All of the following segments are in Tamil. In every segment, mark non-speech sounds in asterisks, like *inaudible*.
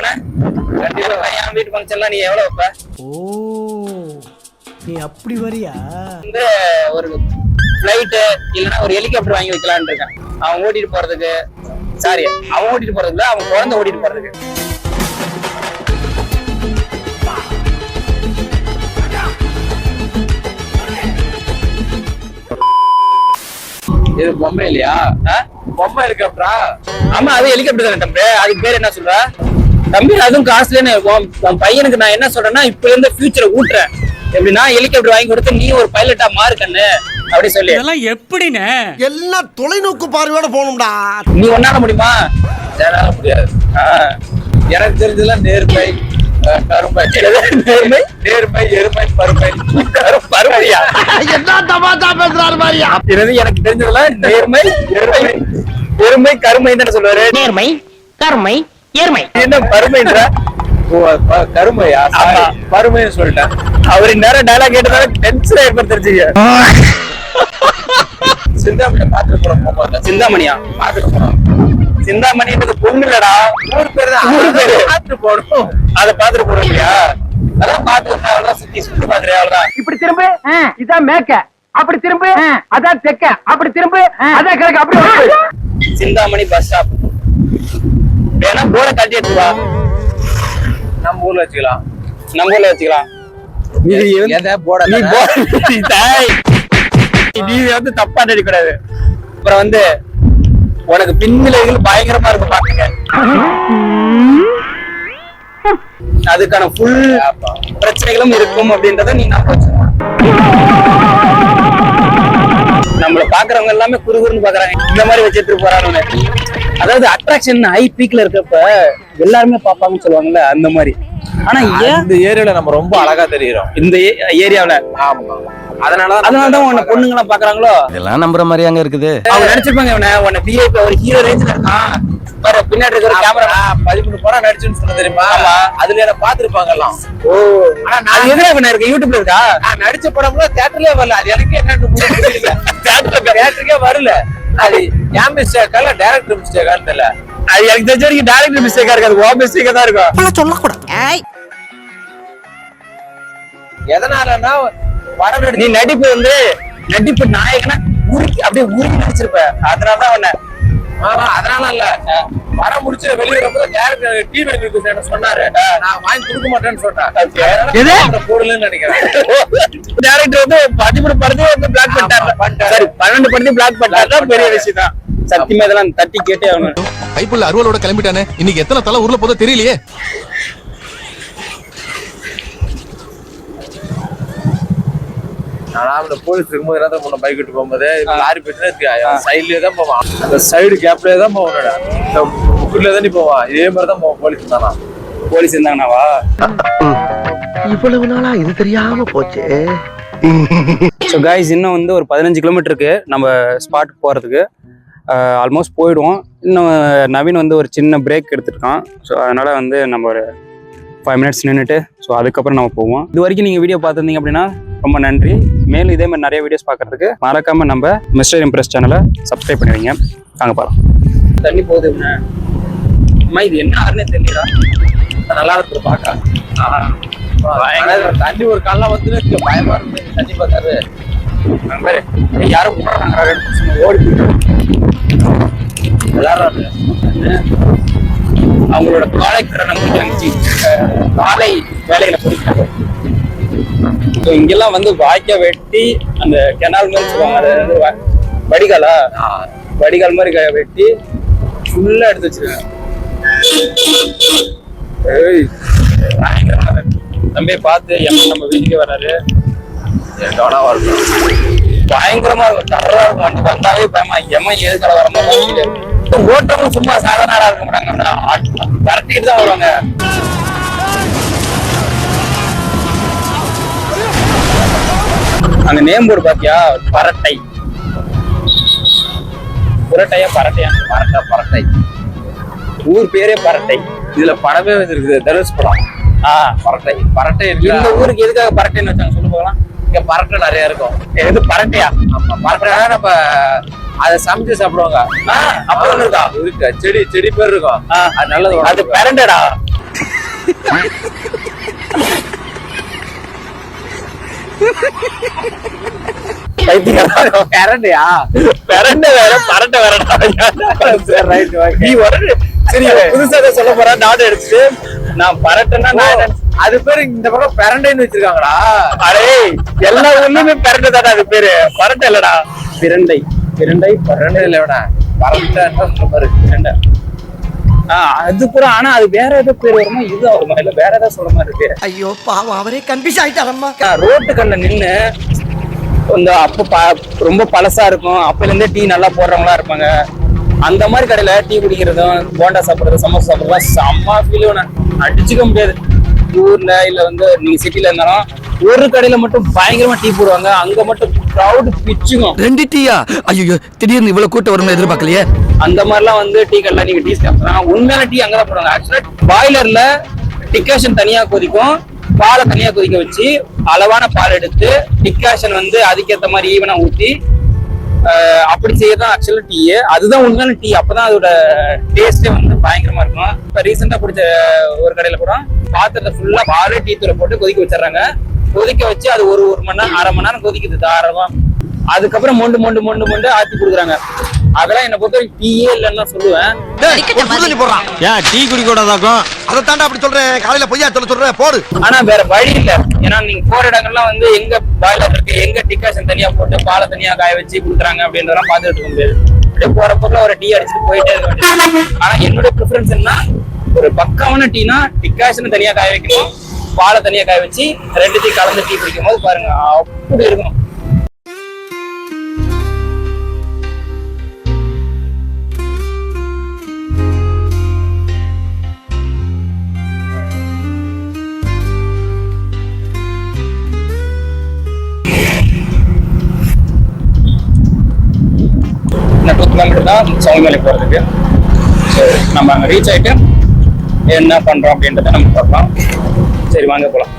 கண்டிப்பா என் வீட்டு ஃபங்க்ஷன்லாம் நீ எவ்வளவு வைப்ப? ஓ நீ அப்படி வரியா? வந்து ஒரு ஃபிளைட்டு இல்லைன்னா ஒரு ஹெலிகாப்டர் வாங்கி வைக்கலாம்னு இருக்கேன். அவன் ஓட்டிட்டு போறதுக்கு சாரி அவன் ஓட்டிட்டு போறதுக்கு இல்ல, அவன் குழந்தை ஓட்டிட்டு போறதுக்கு. இது பொம்மை இல்லையா? பொம்மை ஹெலிகாப்டரா ஆமா அது ஹெலிகாப்டர் தானே தம்பி. அதுக்கு பேர் என்ன சொல்ற? தம்பி அதுவும் உன் உன் பையனுக்கு நான் என்ன சொல்றேன்னா இப்ப இருந்து ஃபியூச்சரை ஊட்டுறேன். எப்படின்னா ஹெலிகாப்டர் வாங்கி கொடுத்து நீ ஒரு பைலட்டா மாறு கண்ணு. அப்படி சொல்லி. இதெல்லாம் எப்படிண்ணே? எல்லாம் தொலைநோக்கு பார்வையோட போகணும்டா. நீ ஒன்னால முடியுமா? என்னால முடியாது. எனக்கு தெரிஞ்சதுலாம் நேர்மை அஹ், கருமை. நேர்மை? நேர்மை எருமை பருமை. கரு- பருமையா? என்ன தமாத்தா பேசுறாரு மாதிரியா? எனக்கு தெரிஞ்சதுல நேர்மை எருமை எருமை கருமை தானே சொல்லுவாரு? நேர்மை கருமை ஏர்மை என்ன பருமைன்ற கருமையா? பருமைன்னு சொல்லிட்டேன். அவரு நேரம் டயலாக் கேட்டதால டென்ஷன் ஏற்படுத்திருச்சீங்க. *laughs* சிந்தாமணி பாத்துட்டு போறோம் சிந்தாமணியா? பாத்துட்டு போறோம். சிந்தாமணின்றது பொண்ணு இல்லடா ஊர் பேரு தான். ஊர் பேரு. பாத்துட்டு போகணும். அத பாத்துட்டு போறீங்களா அதான் பாத்துட்டு அவ்வளவுதான் சுத்தி சுத்தி பாத்துறேன் அவ்வளவுதான். இப்படி திரும்பு. இதான் மேக்க. அப்படி திரும்பு. அதான் தெக்க. அப்படி திரும்பு. அதான் கிழக்கு. அப்படி. Chintamani bus stop. வேணா போர்டை கட்டி எடுத்து வா நம்ம ஊர்ல வச்சுக்கலாம். நம்ம ஊர்ல வச்சுக்கலாம். வந்து- போட தப்பா நினைக்கூடாது அப்புறம் வந்து உனக்கு பின்விளைவுகள் பயங்கரமா இருக்கும் பாத்துங்க அதுக்கான ஃபுல் பிரச்சனைகளும் இருக்கும் அப்படின்றத நீ நம்ப வச்சுக்கணும் நம்மள பாக்குறவங்க எல்லாமே குறுகுறுன்னு பாக்குறாங்க. இந்த மாதிரி வச்சுட்டு போறாங்க அதாவது அட்ராக்ஷன் ஹை பீக்ல இருக்கப்ப எல்லாருமே பாப்பாங்கன்னு சொல்லுவாங்கல்ல அந்த மாதிரி. ஆனா இந்த ஏரியால நம்ம ரொம்ப அழகா தெரியுறோம் இந்த ஏரியாவுல ஆமா. அதனாலதான் அதனாலதான் உன்னை பொண்ணுங்க எல்லாம் பாக்குறாங்களோ இதெல்லாம் நம்புற மாதிரி அங்க இருக்குது. அவங்க நினைச்சிருப்பாங்க இவனை. உன்னை விஐபி ஒரு ஹீரோ ரேஞ்சில இருக்கான். பாரு பின்னாடி இருக்கிற கேமரா பதிமூணு படம் நடிச்சுன்னு சொன்ன தெரியுமா? ஆமா. அதுல என்ன பாத்துருப்பாங்க எல்லாம். ஓ. ஆனா அது நான் எதுல இவன இருக்கு? யூடியூப்ல இருக்கா? நான் நடிச்ச படம்லாம் தியேட்டர்லயே வரல. அது எனக்கு என்னன்னு புரியல. *laughs* தியேட்டருக்கே வரல. அது என் மிஸ்டேக்கா இல்ல டைரக்டர் மிஸ்டேக்கான்னு தெரியல. அது எனக்கு தெரிஞ்ச வரைக்கும் டேரக்டர் மிஸ்டேக்கா இருக்காது. ஓ மிஸ்டேக்கா தான் இருக்கும். சொல்லக்கூடாது. எதனாலன்னா படம் நீ நடிப்பு வந்து நடிப்பு நாயகனா உருக்கி அப்படியே உருக்கி நடிச்சிருப்ப. அதனாலதான் உன்னை அதனால இல்ல படம் முடிச்சு வெளியே வரும்போது டேரக்டர் சொன்னாரு. நான் வாங்கி கொடுக்க மாட்டேன்னு சொன்னேன் போடலன்னு நினைக்கிறேன். டேரக்டர் வந்து பதிமூணு படத்தையும் வந்து பிளாக் பண்ணிட்டாரு. சரி பன்னெண்டு படத்தையும் பிளாக் பண்ணிட்டாரு. பெரிய விஷயம் தான் சத்தியமா இதெல்லாம் தட்டி கேட்டே ஆகணும். கைப்புள்ள அருவாளோட கிளம்பிட்டானே. இன்னைக்கு எத்தனை தலை ஊர்ல போதோ தெரியலையே. நான் அந்த போலீஸ் இருக்கும்போது என்ன தான் பைக் விட்டு போகும்போது லாரி போயிட்டு சைட்லயே தான் போவான். அந்த சைடு கேப்லயே தான் போவான் இந்த முக்குலயே தான் நீ போவான். இதே மாதிரி தான் போவான் போலீஸ் தானா போலீஸ் இருந்தாங்கனாவா? இவ்வளவு நாளா இது தெரியாம போச்சு. ஸோ காய்ஸ் இன்னும் வந்து ஒரு பதினஞ்சு கிலோமீட்டர் இருக்கு. நம்ம ஸ்பாட் போகிறதுக்கு ஆல்மோஸ்ட் போயிடுவோம். இன்னும் நவீன் வந்து ஒரு சின்ன பிரேக் எடுத்துருக்கான். ஸோ அதனால் வந்து நம்ம ஒரு ஃபைவ் மினிட்ஸ் நின்றுட்டு ஸோ அதுக்கப்புறம் நம்ம போவோம். இது வரைக்கும் நீங்கள் வீடியோ பார்த்துருந்தீங்க அப்படின்னா ரொம்ப நன்றி. மேலும் இதே மாதிரி நிறைய வீடியோஸ் பார்க்கறதுக்கு மறக்காமல் நம்ம மிஸ்டர் இம்ப்ரெஸ் சேனலை சப்ஸ்கிரைப் பண்ணுவீங்க நாங்கள் பாருங்க தண்ணி போகுது அம்மா இது என்ன ஆறுனே தெரியல நல்லா இருக்கு பார்க்க தண்ணி ஒரு காலம் வந்து பயமா இருக்கு. தண்ணி பார்த்தாரு. யாரும் விட்றாங்க ஓடி எல்லாரும் அவங்களோட காலை திறனை காலை வேலையில பிடிக்கிறாங்க இங்கெல்லாம் வந்து வாய்க்கா வெட்டி அந்த கெனால் மாதிரி சொல்லுவாங்க. அது வந்து வ- வடிகாலா? வடிகால் மாதிரி க- வெட்டி ஃபுல்லா எடுத்து இருக்கு. தம்பியை பார்த்து எம்மன் நம்ம வீட்டுக்கு வராரு. கவனமா இருக்கும் பயங்கரமா இருக்கும். டர்ரா இருக்கும். வண்டி வந்தாலே பயமா. எம்மன் எதுக்கால வர மாதிரி ஓட்டமும் சும்மா சாதாரண இருக்க மாட்டாங்க. பரட்டிட்டு தான் வருவாங்க. அந்த நேம் போர்டு பாத்தியா? பரட்டை. புரட்டையா பரட்டையா? பரட்டை பரட்டை. ஊர் பேரே பரட்டை. இதுல படமே வந்துருக்குது தனுஷ் படம். ஆ பரட்டை. பரட்டை இந்த ஊருக்கு எதுக்காக பரட்டைன்னு வச்சாங்க? சொல்லு போகலாம். இங்க பரட்டை நிறைய இருக்கும். எது பரட்டையா? ஆமா பரட்டைனா நம்ம அதை சமைச்சு சாப்பிடுவாங்க. ஆ, அப்ப ஒண்ணு இருக்கா? இருக்கு. செடி செடி பேர் இருக்கும். அது நல்லது. அது. பரண்டடா. *laughs* கரண்டியா பிரண்டை வேற சரி ரைட் நீ வரடு சரி புதுசா சொல்ல போறா நாடு எடுத்துட்டு நான் பரட்டேன்னா நான் அது பேரு இந்த பக்கம் பிரண்டைன்னு வச்சிருக்காங்கடா. அடே எல்லா ஊர்லயுமே பிரண்டை தாடா அது பேரு. பரட்டை இல்லடா. பிரண்டை பிரண்டை பிரண்டை இல்ல வேணா பரண்டை சொல்ல பாரு பிரண்டை. அது கூட ஆனா அது வேற ஏதோ பேர் வருமா? இது வருமா? இல்ல வேற ஏதாவது சொல்ற மாதிரி இருக்கு. ஐயோ பாவம் அவரே கன்ஃபியூஸ் ஆயிட்டாரம்மா. ரோட்டு கண்ணில் நின்று இந்த அப்போ ப ரொம்ப பழசா இருக்கும். அப்பல இருந்தே டீ நல்லா போடுறவங்களா இருப்பாங்க. அந்த மாதிரி கடையில டீ குடிக்கிறதும் போண்டா சாப்பிடுறது சமோசா சாப்பிடுறதும் செம்ம ஃபீல் அடிச்சுக்க முடியாது. ஊர்ல இல்ல வந்து நீங்க சிட்டில இருந்தாலும் ஒரு கடையில மட்டும் பயங்கரமா டீ போடுவாங்க. அங்க மட்டும் க்ரௌட் பிச்சுக்கும். ரெண்டு டீயா? ஐயோ திடீர்னு இவ்வளவு கூட்டம் வரும்னு எதிர்பார்க்கலையே. அந்த மாதிரிலாம் வந்து டீ கடையில நீங்க டீ சாப்பிடலாம் உண்மையான டீ அங்கதான் போடுவாங்க. ஆக்சுவலா பாய்லர்ல டிகாஷன் தனியா கொதிக்கும். பாலை தனியா கொதிக்க வச்சு அளவான பால் எடுத்து டிகாஷன் வந்து அதுக்கேற்ற மாதிரி ஈவனா ஊற்றி அப்படி செய்யதான் ஆக்சுவலா டீ. அதுதான் உண்மையான டீ. அப்பதான் அதோட டேஸ்டே வந்து பயங்கரமா இருக்கும். இப்ப ரீசெண்டா பிடிச்ச ஒரு கடையில கூட பாத்திரத்தை ஃபுல்லா பால் டீ தூளை போட்டு கொதிக்க வச்சிடுறாங்க. கொதிக்க வச்சு அது ஒரு ஒரு மணி நேரம் அரை மணி நேரம் கொதிக்குது தாராளமா. அதுக்கப்புறம் மொண்டு மொண்டு மொண்டு மொண்டு ஆத்தி கொடுக்குறாங்க. அதெல்லாம் என்ன பொறுத்த வரைக்கும் டீயே இல்லைன்னு தான் சொல்லுவேன். ஏன் டீ குடிக்க கூடாதாக்கும் அதை தாண்டா அப்படி சொல்றேன் காலையில பொய்யா சொல்ல சொல்றேன் போடு. ஆனா வேற வழி இல்ல. ஏன்னா நீங்க போற இடங்கள்லாம் வந்து எங்க பாய்லர் இருக்கு எங்க டிகாஷன் தனியா போட்டு பாலை தனியா காய வச்சு கொடுக்குறாங்க அப்படின்றதெல்லாம் பாத்துட்டு இருக்க முடியாது. அப்படியே போற போக்குல ஒரு டீ அடிச்சுட்டு போயிட்டே இருக்க வேண்டியது ஆனா என்னோட ப்ரிஃபரன்ஸ் என்ன ஒரு பக்காவான டீனா டிகாஷன் தனியா காய வைக்கணும். பாலை தனியா காய வச்சு ரெண்டு டீ கலந்து டீ குடிக்கும் போது பாருங்க அப்படி இருக்கும் கிலோமீட்டர் தான் சவுமேலை போகிறதுக்கு ஸோ நம்ம அங்கே ரீச் ஆகிட்டு என்ன பண்ணுறோம் அப்படின்றத நம்ம பார்க்கலாம். சரி வாங்க போகலாம்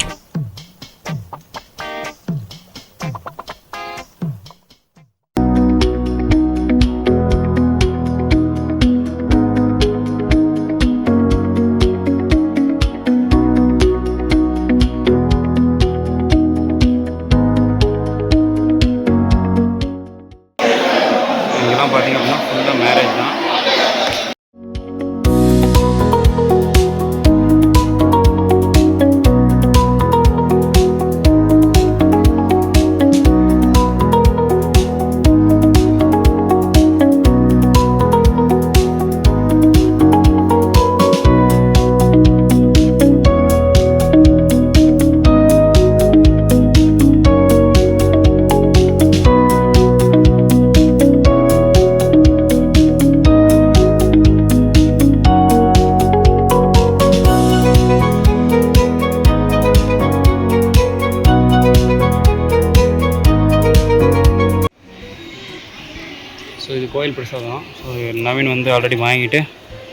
கோயில் பிரசாதம் ஸோ நவீன் வந்து ஆல்ரெடி வாங்கிட்டு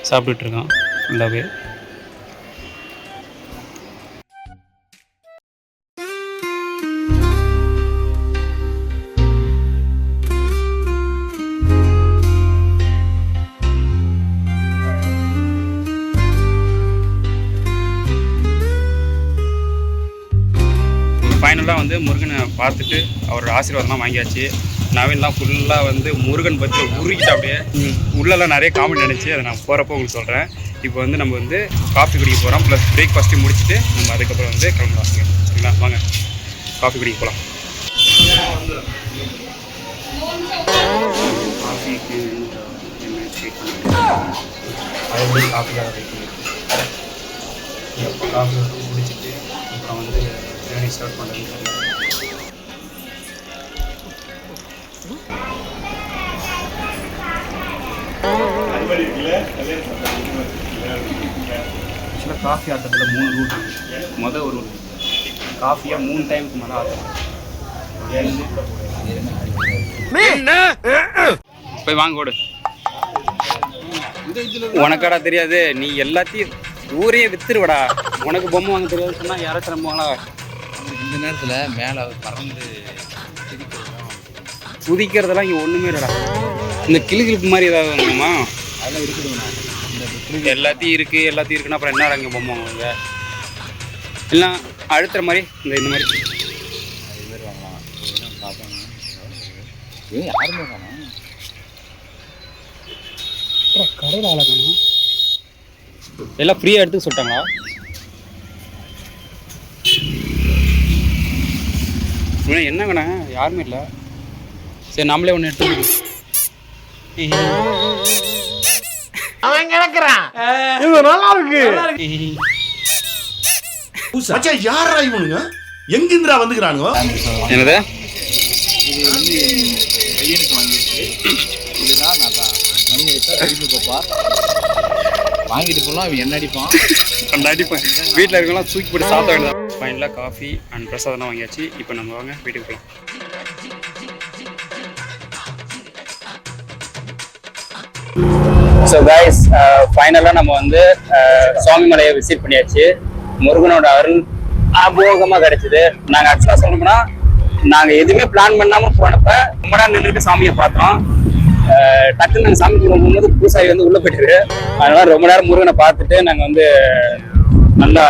சாப்பிட்டுட்டு இருக்கான் ஃபுல்லாகவே ஃபைனலாக வந்து முருகனை பார்த்துட்டு அவரோட ஆசீர்வாதம்லாம் வாங்கியாச்சு. நவீன்லாம் ஃபுல்லாக வந்து முருகன் பற்றி உருகிட்டு அப்படியே உள்ளெல்லாம் நிறைய காமெடி நினச்சி அதை நான் போகிறப்போ உங்களுக்கு சொல்கிறேன் இப்போ வந்து நம்ம வந்து காஃபி குடிக்க போகிறோம் ப்ளஸ் பிரேக்ஃபாஸ்ட்டையும் முடிச்சுட்டு நம்ம அதுக்கப்புறம் வந்து கிளம்பலாம். சரிங்களா? வாங்க. காஃபி குடிக்க போகலாம் காஃபிக்கு காஃபி வந்து குடிச்சிட்டு அப்புறம் வந்து ஸ்டார்ட் பண்ணுறது ஆக்சுவலாக காஃபி ஆட்டத்தில் மூணு ரூட் இருக்குது மொதல் ஒரு ரூட் காஃபியாக மூணு டைமுக்கு மேலே ஆட்டணும் போய் வாங்க ஓடு. உனக்காடா தெரியாது நீ எல்லாத்தையும் ஊரையே வித்துருவடா. உனக்கு பொம்மை வாங்க தெரியாது சொன்னா யாராச்சும் நம்புவாங்களா இந்த நேரத்துல மேல பறந்து குதிக்கிறதெல்லாம் இங்கே ஒன்றுமே இல்லைடா. இந்த கிளு கிளிப்பு மாதிரி ஏதாவது வேணுமா? அதெல்லாம் இருக்குதுங்கண்ணா எல்லாத்தையும் இருக்கு எல்லாத்தையும் இருக்குன்னா அப்புறம் என்ன இங்கே பொம்மை வாங்குவாங்க இல்லை அழுத்துற மாதிரி இந்த இந்த மாதிரி. யாருமே காணோம் கடையில் ஆளக்கணும் எல்லாம் ஃப்ரீயாக எடுத்து சொல்லிட்டாங்களா? இவன் என்ன வேணா யாருமே இல்லை. சரி நம்மளே ஒன்று எடுத்து அவன் கிடக்குறான்? இது நல்லா இருக்கு. மச்சான் யாரா இவனுங்க எங்கிந்திரா வந்துக்கிறானுங்க என்னது பையனுக்கு வாங்கியிருக்கு இதுதான் நான் தான் மணி வச்சா திரும்பி பார்ப்பா வாங்கிட்டு போகலாம் அவன் என்ன அடிப்பான் அந்த அடிப்பேன் வீட்டில் இருக்கலாம் தூக்கி போட்டு சாப்பிட வேண்டியதான் ஃபைனலாக காஃபி அண்ட் பிரசாதம்லாம் வாங்கியாச்சு. இப்போ நம்ம வாங்க வீட்டுக்கு போய். ஸோ கைஸ் ஃபைனலாக நம்ம வந்து uh, சுவாமி மலையை விசிட் பண்ணியாச்சு. முருகனோட அருள் அபோகமாக கிடைச்சிது. நாங்கள் ஆக்சுவலாக சொல்லணும்னா நாங்கள் எதுவுமே பிளான் பண்ணாமல் போனப்ப ரொம்ப நேரம் நின்றுட்டு சாமியை பார்த்தோம். Uh, டக்குன்னு நாங்கள் சாமி கும்பிடும்போது பூசாரி வந்து உள்ளே போயிட்டு அதனால ரொம்ப நேரம் முருகனை பார்த்துட்டு நாங்கள் வந்து நல்லா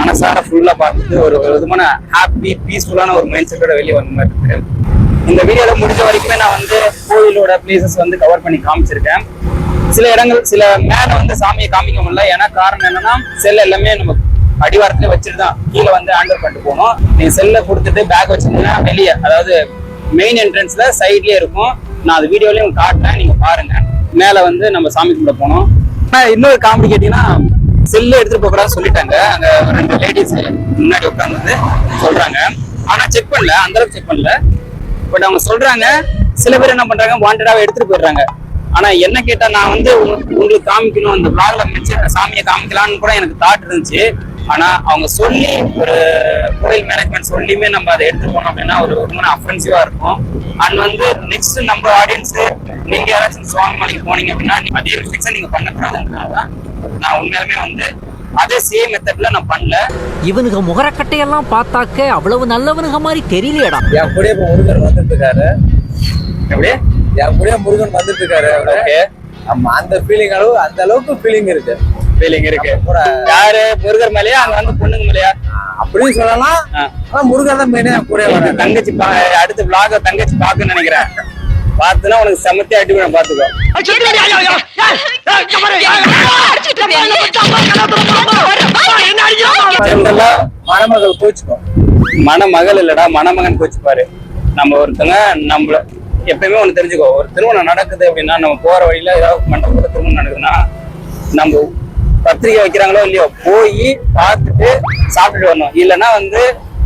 மனசார ஃபுல்லாக பார்த்துட்டு ஒரு விதமான ஹாப்பி பீஸ்ஃபுல்லான ஒரு மைண்ட் செட்டோட வெளியே வந்த மாதிரி இருக்கு. இந்த வீடியோவில் முடிஞ்ச வரைக்குமே நான் வந்து கோயிலோட பிளேசஸ் வந்து கவர் பண்ணி காமிச்சிருக்கேன். சில இடங்கள் சில மேல வந்து சாமியை காமிக்க முடியல ஏன்னா காரணம் என்னன்னா செல் எல்லாமே நம்ம அடிவாரத்துல வச்சுட்டு தான் கீழே வந்து ஹேண்டில் பண்ணிட்டு போனோம் நீங்க செல்ல கொடுத்துட்டு பேக் வச்சிருந்தீங்கன்னா வெளியே அதாவது மெயின் என்ட்ரன்ஸ்ல சைட்லயே இருக்கும். நான் அது வீடியோலயும் காட்டுறேன் நீங்க பாருங்க. மேல வந்து நம்ம சாமி கும்பிட போனோம் ஆனா இன்னொரு காமெடி கேட்டீங்கன்னா செல்லு எடுத்துட்டு போக சொல்லிட்டாங்க. அங்க ரெண்டு லேடிஸ் முன்னாடி உட்காந்து சொல்றாங்க. ஆனா செக் பண்ணல. அந்த அளவுக்கு செக் பண்ணல. பட் அவங்க சொல்றாங்க சில பேர் என்ன பண்றாங்க வாண்டடாவே எடுத்துட்டு போயிடுறாங்க. ஆனா என்ன கேட்டா நான் வந்து உங்க- உங்களுக்கு காமிக்கணும் அந்த பிளாக்ல வச்சு சாமியை காமிக்கலாம்னு கூட எனக்கு தாட் இருந்துச்சு. ஆனா அவங்க சொல்லி ஒரு கோயில் மேனேஜ்மெண்ட் சொல்லியுமே நம்ம அதை எடுத்து போனோம் அப்படின்னா ஒரு ரொம்ப அஃபென்சிவா இருக்கும். அண்ட் வந்து நெக்ஸ்ட் நம்ம ஆடியன்ஸ் நீங்க யாராச்சும் சுவாமி மலைக்கு போனீங்க அப்படின்னா நீ- அதே மிஸ்டேக்ஸை நீங்க பண்ணக்கூடாதுன்றதுனால தான் நான் உண்மையாலுமே வந்து அதே சேம் மெத்தட்ல நான் பண்ணல. இவனுங்க முகரக்கட்டையெல்லாம் பார்த்தாக்க அவ்வளவு நல்லவனுங்க மாதிரி தெரியலையடா. என் கூடயே இப்போ முருகன் வந்துட்டு இருக்காரு. அப்படியே? என் கூடயே முருகன் வந்துட்டு இருக்காரு ஓகே ஆமா அந்த ஃபீலிங் அளவு அந்த அளவுக்கு ஃபீலிங் இருக்கு. ஃபீலிங் இருக்கு. கூட யாரு? முருகர் மேலயா? அங்க வந்து பொண்ணுங்க மேலயா? அப்படின்னு சொல்லலாம். ஆனா முருகன் தான் மெயினா கூட தங்கச்சி பா அடுத்த vlog தங்கச்சி பாக்குன்னு நினைக்கிறேன். பார்த்துனா உனக்கு செமத்தியா அடி பண்ண பாத்துக்கோ மணமகள் கோச்சுக்கும். மணமகள் இல்லடா மணமகன் கோச்சுப்பாரு. நம்ம ஒருத்தங்க நம்மள எப்பயுமே ஒண்ணு தெரிஞ்சுக்கோ ஒரு திருமணம் நடக்குது அப்படின்னா நம்ம போற வழியில ஏதாவது மண்டபத்துல திருமணம் நடக்குதுன்னா நம்ம பத்திரிக்கை வைக்கிறாங்களோ இல்லையோ போய் பார்த்துட்டு சாப்பிட்டுட்டு வரணும். இல்லைன்னா வந்து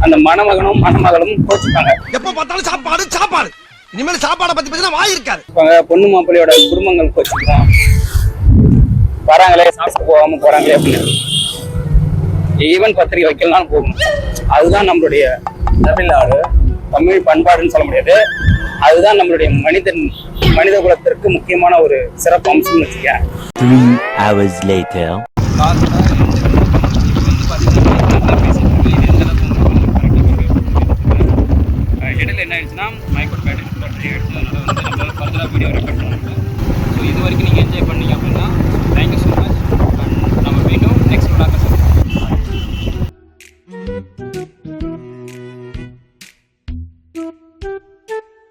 அந்த மணமகனும் மணமகளும் கோச்சுப்பாங்க. எப்ப பார்த்தாலும் சாப்பாடு சாப்பாடு. இனிமேல் சாப்பாடை பத்தி பேசினா வாய் இருக்காது. இருப்பாங்க. பொண்ணு மாப்பிள்ளையோட குடும்பங்கள் கோச்சுக்கும் வராங்களே சாப்பிட்டு போகாம போறாங்களே அப்படின்னு. ஈவன் பத்திரிக்கை வைக்கலாம் போகும். அதுதான் நம்மளுடைய தமிழ்நாடு. தமிழ் பண்பாடுன்னு சொல்ல முடியாது. அதுதான் நம்மளுடைய மனிதன் மனித குலத்திற்கு முக்கியமான ஒரு சிறப்பு அம்சம்னு வச்சுக்கேன்.